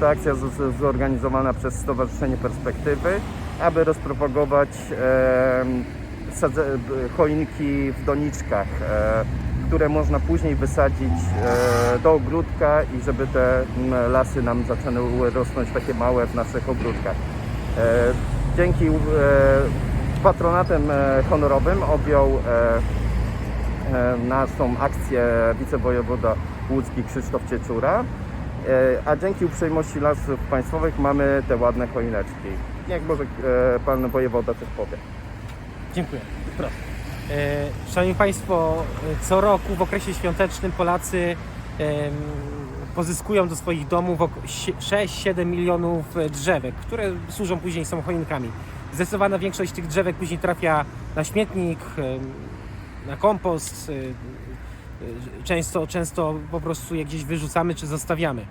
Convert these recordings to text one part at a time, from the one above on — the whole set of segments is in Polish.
Ta akcja zorganizowana przez Stowarzyszenie Perspektywy, aby rozpropagować choinki w doniczkach, e, które można później wysadzić e, do ogródka i żeby te lasy nam zaczęły rosnąć takie małe w naszych ogródkach. E, Dzięki patronatem honorowym objął naszą akcję wicewojewoda łódzki Krzysztof Cieczura, a dzięki uprzejmości Lasów Państwowych mamy te ładne choineczki. Niech może e, pan wojewoda coś powie. Dziękuję. Proszę. E, Szanowni Państwo, e, co roku w okresie świątecznym Polacy pozyskują do swoich domów 6-7 milionów e, drzewek, które służą później są choinkami. Zdecydowana większość tych drzewek później trafia na śmietnik, na kompost. E, Często, często po prostu je gdzieś wyrzucamy czy zostawiamy.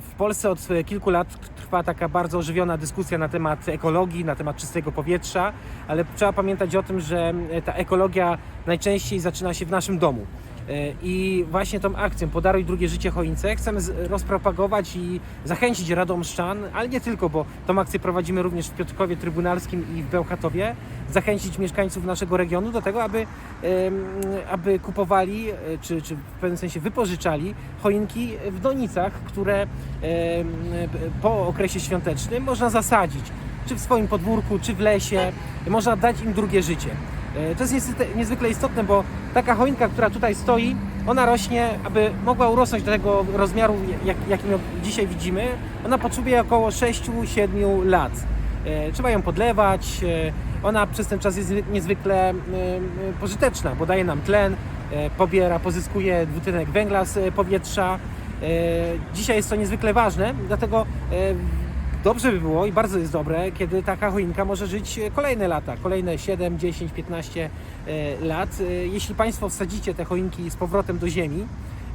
W Polsce od kilku lat trwa taka bardzo ożywiona dyskusja na temat ekologii, na temat czystego powietrza, ale trzeba pamiętać o tym, że ta ekologia najczęściej zaczyna się w naszym domu. E, I właśnie tą akcją Podaruj drugie życie choince chcemy rozpropagować i zachęcić radomszczan, ale nie tylko, bo tą akcję prowadzimy również w Piotrkowie Trybunalskim i w Bełchatowie, zachęcić mieszkańców naszego regionu do tego, aby, aby kupowali, e, czy, czy w pewnym sensie wypożyczali choinki w donicach, które po okresie świątecznym można zasadzić, czy w swoim podwórku, czy w lesie, można dać im drugie życie. E, To jest niezwykle istotne, bo taka choinka, która tutaj stoi, ona rośnie, aby mogła urosnąć do tego rozmiaru, jak, jakim dzisiaj widzimy, ona potrzebuje około 6-7 lat. E, Trzeba ją podlewać, e, ona przez ten czas jest niezwykle pożyteczna, bo daje nam tlen, pobiera, pozyskuje dwutlenek węgla z powietrza. Dzisiaj jest to niezwykle ważne, dlatego dobrze by było i bardzo jest dobre, kiedy taka choinka może żyć kolejne lata, kolejne 7, 10, 15 e, lat. E, Jeśli Państwo wsadzicie te choinki z powrotem do ziemi,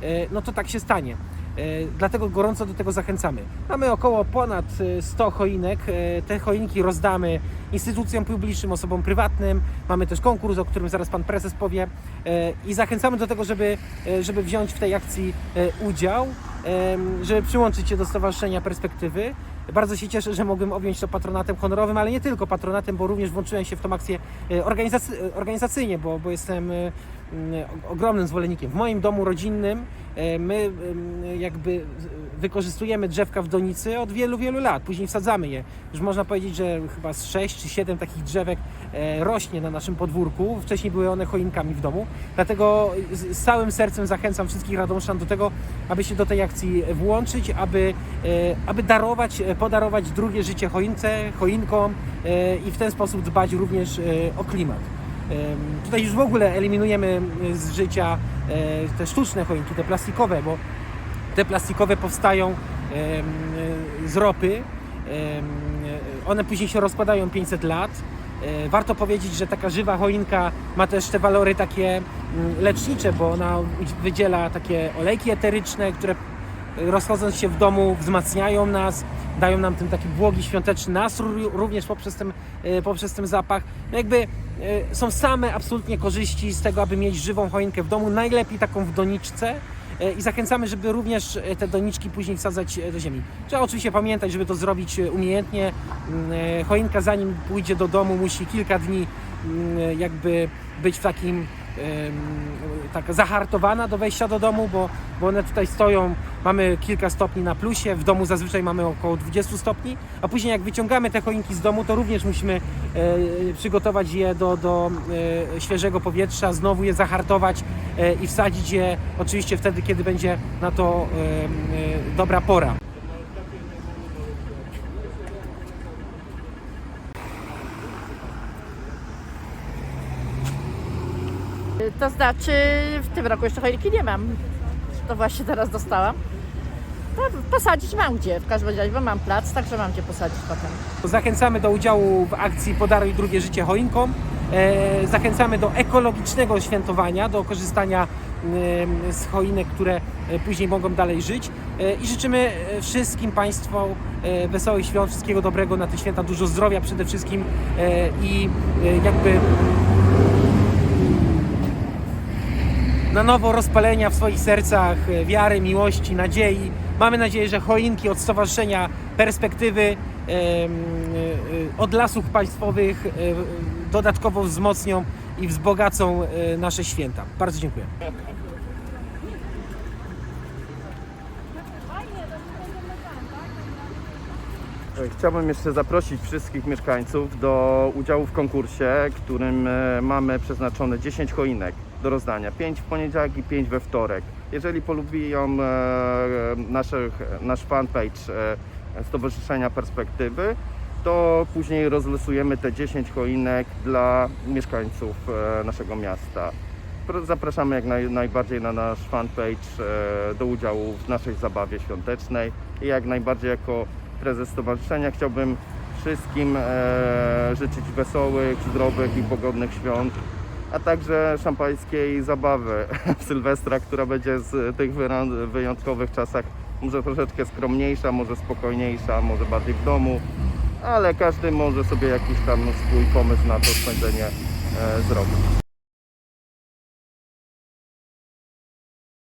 e, no to tak się stanie. E, Dlatego gorąco do tego zachęcamy. Mamy około ponad e, 100 choinek. E, Te choinki rozdamy instytucjom publicznym, osobom prywatnym. Mamy też konkurs, o którym zaraz Pan Prezes powie. E, I zachęcamy do tego, żeby, e, żeby wziąć w tej akcji e, udział, żeby przyłączyć się do Stowarzyszenia Perspektywy. Bardzo się cieszę, że mogłem objąć to patronatem honorowym, ale nie tylko patronatem, bo również włączyłem się w tą akcję e, e, organizacyjnie, bo, bo jestem e, ogromnym zwolennikiem. W moim domu rodzinnym e, my jakby wykorzystujemy drzewka w donicy od wielu, wielu lat. Później wsadzamy je. Już można powiedzieć, że chyba z 6 czy 7 takich drzewek e, rośnie na naszym podwórku. Wcześniej były one choinkami w domu. Dlatego z, całym sercem zachęcam wszystkich radomszczan do tego, aby się do tej akcji włączyć, aby, e, aby darować, podarować drugie życie choince, choinkom i w ten sposób dbać również o klimat. Tutaj już w ogóle eliminujemy z życia e, te sztuczne choinki, te plastikowe, bo te plastikowe powstają e, z ropy. e, One później się rozpadają 500 lat. Warto powiedzieć, że taka żywa choinka ma też te walory takie mm, lecznicze, bo ona wydziela takie olejki eteryczne, które rozchodząc się w domu wzmacniają nas, dają nam ten taki błogi świąteczny nastrój również poprzez ten, poprzez ten zapach. No jakby e, są same absolutnie korzyści z tego, aby mieć żywą choinkę w domu, najlepiej taką w doniczce. E, I zachęcamy, żeby również e, te doniczki później wsadzać e, do ziemi. Trzeba oczywiście pamiętać, żeby to zrobić e, umiejętnie. Mm, e, Choinka zanim pójdzie do domu musi kilka dni mm, jakby być w takim tak zahartowana do wejścia do domu, bo, bo one tutaj stoją, mamy kilka stopni na plusie, w domu zazwyczaj mamy około 20 stopni, a później jak wyciągamy te choinki z domu, to również musimy e, przygotować je do, do e, świeżego powietrza, znowu je zahartować e, i wsadzić je oczywiście wtedy, kiedy będzie na to dobra pora. To znaczy, w tym roku jeszcze choinki nie mam. To właśnie teraz dostałam. No, posadzić mam gdzie, w każdym razie, bo mam plac, także mam gdzie posadzić potem. Zachęcamy do udziału w akcji Podaruj drugie życie choinkom. E, Zachęcamy do ekologicznego świętowania, do korzystania z choinek, które e, później mogą dalej żyć. E, I życzymy wszystkim Państwu wesołych świąt, wszystkiego dobrego na te święta, dużo zdrowia przede wszystkim i jakby na nowo rozpalenia w swoich sercach e, wiary, miłości, nadziei. Mamy nadzieję, że choinki od Stowarzyszenia Perspektywy e, e, od lasów państwowych dodatkowo wzmocnią i wzbogacą nasze święta. Bardzo dziękuję. Chciałbym jeszcze zaprosić wszystkich mieszkańców do udziału w konkursie, którym mamy przeznaczone 10 choinek do rozdania. 5 w poniedziałek i 5 we wtorek. Jeżeli polubią e, naszych, nasz fanpage e, Stowarzyszenia Perspektywy, to później rozlosujemy te 10 choinek dla mieszkańców e, naszego miasta. Zapraszamy jak naj, najbardziej na nasz fanpage do udziału w naszej zabawie świątecznej i jak najbardziej jako prezes stowarzyszenia chciałbym wszystkim życzyć wesołych, zdrowych i pogodnych świąt, a także szampańskiej zabawy Sylwestra, która będzie z tych wyjątkowych czasach może troszeczkę skromniejsza, może spokojniejsza, może bardziej w domu, ale każdy może sobie jakiś tam swój pomysł na to spędzenie e, zrobić.